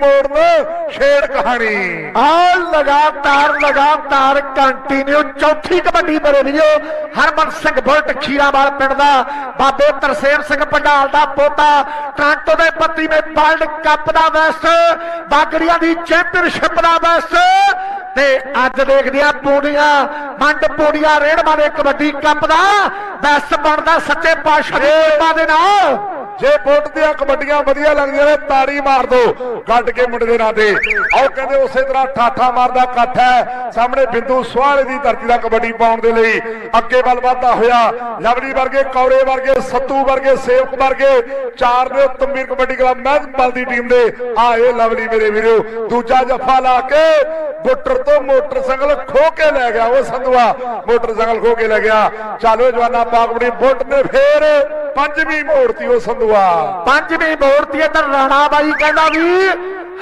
ਮੋੜਨ ਛੇੜ ਕਹਾਣੀ। ਆ ਲਗਾਤਾਰ ਲਗਾਤਾਰ ਕੰਟੀਨਿਊ ਚੌਥੀ ਕਬੱਡੀ ਮੇਰੇ ਵੀਰੋ। ਹਰਮਨ ਸਿੰਘ ਬੁਲਟ ਖੀਰਾਵਾਲ ਪਿੰਡ ਦਾ, ਬਾਬੇ ਤਰਸੇਮ ਸਿੰਘ ਪੰਡਾਲ ਦਾ ਪੋਤਾ, ਟ੍ਰਾਂਟੋ ਦੇ ਪੱਤੀ ਮੇ ਵਰਲਡ ਕੱਪ ਦਾ ਵੈਸਟ ਬਾਗੜੀਆਂ ਦੀ ਚੈਂਪੀਅਨਸ਼ਿਪ ਦਾ ਵੈਸਟ ਤੇ ਅੱਜ ਦੇਖਦੇ ਆ ਪੂੜੀਆਂ ਮੰਡ ਪੂੜੀਆਂ ਰੇੜਮਾ ਦੇ ਕਬੱਡੀ ਕੱਪ ਦਾ। ਵੈਸਟ ਬਣਦਾ ਸੱਚੇ ਪਾਤਸ਼ਾਹ ਦੀ ਦੇ ਨਾਲ। ਜੇ ਪੁੱਟ ਦੀਆਂ ਕਬੱਡੀਆਂ ਵਧੀਆ ਲੱਗਦੀਆਂ ਨੇ, ਤਾੜੀ ਮਾਰ ਦੋ, ਗੱਡ ਕੇ ਮੁੰਡੇ ਦੇ ਨਾਂ ਤੇ। ਆਓ ਕਹਿੰਦੇ ਉਸੇ ਤਰ੍ਹਾਂ ਠਾਠਾ ਮਾਰਦਾ ਇਕੱਠ ਹੈ। ਸਾਹਮਣੇ ਬਿੰਦੂ ਸੁਹਾਲੇ ਦੀ ਧਰਤੀ ਦਾ ਕਬੱਡੀ ਪਾਉਣ ਦੇ ਲਈ ਅੱਗੇ ਵੱਲ ਵਧਦਾ ਹੋਇਆ ਲਵਲੀ ਵਰਗੇ, ਕੌਰੇ ਵਰਗੇ, ਸੱਤੂ ਵਰਗੇ, ਸੇਵਕ ਵਰਗੇ, ਚਾਰ ਨੇ ਤੰਬੀਰ ਕਬੱਡੀ ਕਲੱਬ ਮਹਿੰਦਪਾਲ ਦੀ ਟੀਮ ਦੇ। ਆਏ ਲਵਲੀ ਮੇਰੇ ਵੀਰੋ, ਦੂਜਾ ਜੱਫਾ ਲਾ ਕੇ ਬੁੱਟਰ ਤੋਂ ਮੋਟਰਸਾਈਕਲ ਖੋ ਕੇ ਲੈ ਗਿਆ। ਉਹ ਸੰਧੂਆ ਮੋਟਰਸਾਈਕਲ ਖੋ ਕੇ ਲੈ ਗਿਆ। ਚਾਲੋ ਜਵਾਨਾ ਪਾਕਬੜੀ ਬੁੱਟ ਨੇ ਫੇਰ ਪੰਜਵੀਂ ਮੋੜਤੀ ਉਹ ਸੰਧੂ ਸੰਧੂਆ ਪੰਜਵੀਂ ਮੂਰਤੀ ਇੱਧਰ ਰਾਣਾ ਬਾਈ ਕਹਿੰਦਾ ਵੀ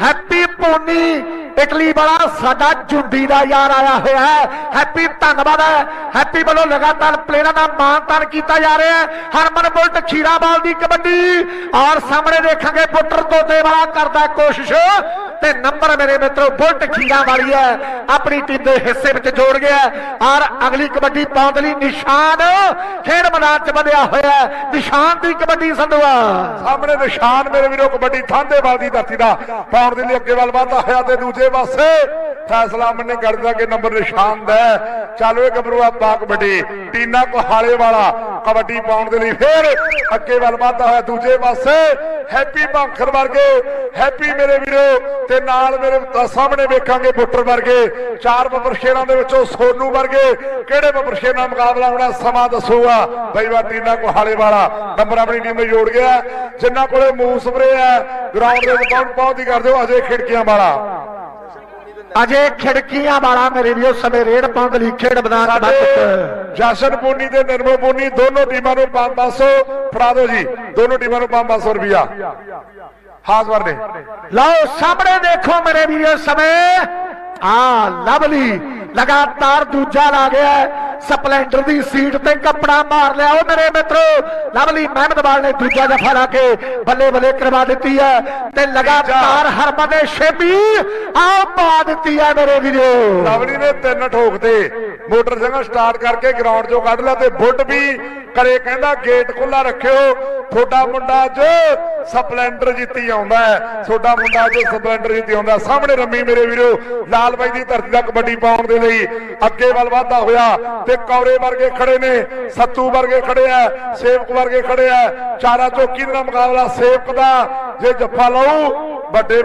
ਹੈਪੀ ਪੋਨੀ ਇਟਲੀ ਵਾਲਾ ਸਾਡਾ ਜੁੰਡੀ ਦਾ ਯਾਰ ਆਇਆ ਹੋਇਆ ਹੈ। ਹੈਪੀ ਧੰਨਵਾਦ ਹੈ। ਹੈਪੀ ਵੱਲੋਂ ਲਗਾਤਾਰ ਪਲੇਅਰਾਂ ਦਾ ਮਾਨਤਾਨ ਕੀਤਾ ਜਾ ਰਿਹਾ ਹੈ। ਹਰਮਨ ਬੁਲਟ ਖੀਰਾਵਾਲ ਦੀ ਕਬੱਡੀ। ਔਰ ਸਾਹਮਣੇ ਦੇਖਾਂਗੇ ਪੁੱਟਰ ਤੋਤੇ ਵਾਲਾ ਕਰਦਾ ਕੋਸ਼ਿਸ਼। ਤੇ ਨੰਬਰ ਮੇਰੇ ਮਿੱਤਰੋ, ਬੁਲਟ ਖੀਰਾ ਵਾਲੀ ਹੈ। ਆਪਣੀ ਟੀਮ ਦੇ ਹਿੱਸੇ ਵਿੱਚ ਜੋੜ ਗਿਆ ਔਰ ਅਗਲੀ ਕਬੱਡੀ ਪਾਉਣ ਲਈ ਨਿਸ਼ਾਨ ਖੇਡ ਮੈਦਾਨ 'ਚ ਵਧਿਆ ਹੋਇਆ ਨਿਸ਼ਾਨ ਦੀ ਕਬੱਡੀ ਸੰਧੂਆ। ਸਾਹਮਣੇ ਨਿਸ਼ਾਨ ਮੇਰੇ ਵੀਰੋ, ਕਬੱਡੀ ਥਾਂਦੇਵਾਲ ਦੀ ਧਰਤੀ ਦਾ ਪਾਉਣ ਦੇ ਲਈ ਅੱਗੇ ਵੱਲ ਵਧਦਾ ਹੋਇਆ ਤੇ ਦੂਜੇ ਪਾਸੇ ਫੈਸਲਾ ਮੰਨੇ ਕਰਦਾ ਕਿ ਨੰਬਰ ਨਿਸ਼ਾਨ ਦਾ ਹੈ। ਚੱਲ ਓਏ ਆ ਪਾ ਕਬੱਡੀ ਟੀਨਾ ਕੋਹਾਲੇ ਵਾਲਾ ਕਬੱਡੀ ਪਾਉਣ ਦੇ ਲਈ ਫੇਰ ਅੱਗੇ ਵੱਲ ਵਧਦਾ ਹੋਇਆ ਦੂਜੇ ਪਾਸੇ। ਹੈਪੀ ਭਾਂਖਰ ਵਰਗੇ ਹੈਪੀ ਮੇਰੇ ਵੀਰੋ, ਤੇ ਨਾਲ ਮੇਰੇ ਸਾਹਮਣੇ ਵੇਖਾਂਗੇ ਬੁੱਟਰ ਵਰਗੇ, ਚਾਰ ਬੱਬਰ ਦੇ ਵਿੱਚੋਂ ਸੋਨੂ ਵਰਗੇ। ਕਿਹੜੇ ਬੱਬਰ ਨਾਲ ਮੁਕਾਬਲਾ ਹੋਣਾ ਸਮਾਂ ਦੱਸੂਗਾ? ਬਈ ਵਾ ਟੀਨਾ ਕੋਹਾਲੇ ਵਾਲਾ ਨੰਬਰ ਆਪਣੀ ਟੀਮ ਨੂੰ ਜੋੜ ਗਿਆ। ਜਿੰਨਾ ਕੋਲੇ ਮੂਵ ਸਪਰੇ ਹੈ ਗਰਾਊਂਡ ਦੇ ਵਿੱਚ ਬਹੁਤ ਬਹੁਤ ਹੀ ਕਰਦੇ ਹੋ, ਅਜੇ ਖਿੜਕੀਆਂ ਵਾਲਾ। ਅਜੇ ਖਿੜਕੀਆਂ ਵਾਲਾ ਮੇਰੇ ਵੀਰੋ ਸਮੇਂ ਰੇਡ ਪਾਉਣ ਦੇ ਲਈ ਖੇਡ ਮੈਦਾਨ 'ਚ ਬੱਤ ਜਸ਼ਨ ਪੂਨੀ ਤੇ ਨਿਰਮਲ ਪੂਨੀ ਦੋਨੋਂ ਟੀਮਾਂ ਨੂੰ 500 ਫੜਾ ਦਿਓ ਜੀ। ਦੋਨੋਂ ਟੀਮਾਂ ਨੂੰ 500 ਰੁਪਿਆ ਹਾਸ ਵਰਦੇ ਲਓ ਸਾਹਮਣੇ ਦੇਖੋ ਮੇਰੇ ਵੀਰੋ ਸਮੇਂ। ਆ ਲਵਲੀ ਲਗਾਤਾਰ ਦੂਜਾ ਲਾ ਗਿਆ। ਸਪਲੈਂਡਰ ਦੀ ਸੀਟ ਤੇ ਕੱਪੜਾ ਮਾਰ ਲਿਆ ਉਹ ਮੇਰੇ ਮਿੱਤਰੋ। ਲਵਲੀ ਮਹਿਮਦਵਾਲ ਨੇ ਦੂਜਾ ਜਫਾ ਲਾ ਕੇ ਬੱਲੇ ਬੱਲੇ ਕਰਵਾ ਦਿੱਤੀ ਹੈ ਤੇ ਲਗਾਤਾਰ ਹਰਮਨ ਦੇ ਸ਼ੇਪੀ ਆ ਪਾ ਦਿੱਤੀ ਹੈ ਮੇਰੇ ਵੀਰੋ। ਲਵਲੀ ਨੇ ਤਿੰਨ ਠੋਕਤੇ ਮੋਟਰਸਾਈਕਲ ਸਟਾਰਟ ਕਰਕੇ ਗਰਾਊਂਡ ਚੋਂ ਕੱਢ ਲਿਆ ਤੇ ਬੁੱਟ ਵੀ ਕਰੇ, ਕਹਿੰਦਾ ਗੇਟ ਖੁੱਲਾ ਰੱਖਿਓ। ਤੁਹਾਡਾ ਮੁੰਡਾ ਅੱਜ ਸਪਲੈਂਡਰ ਜਿੱਤੀ ਆਉਂਦਾ ਹੈ। ਤੁਹਾਡਾ ਮੁੰਡਾ ਅੱਜ ਸਪਲੈਂਡਰ ਜਿੱਤੀ ਆਉਂਦਾ ਸਾਹਮਣੇ ਰੰਮੀ ਮੇਰੇ ਵੀਰੋ, ਲਾਲ ਬਾਈ ਦੀ ਧਰਤੀ ਦਾ ਕਬੱਡੀ ਪਾਉਣ ਦੇ ਲਈ ਅੱਗੇ ਵੱਲ ਵਾਧਾ ਹੋਇਆ ਤੇ ਕੌਰੇ ਵਰਗੇ ਖੜੇ ਨੇ, ਸੱਤੂ ਵਰਗੇ ਖੜੇ ਆ, ਸੇਵਕ ਵਰਗੇ ਖੜੇ ਆ। ਚਾਰਾ ਚੌਕੀ ਦਾ ਮੁਕਾਬਲਾ ਸੇਵਕ ਦਾ, ਜੇ ਜੱਫਾ ਲਾਉ ਵੱਡੇ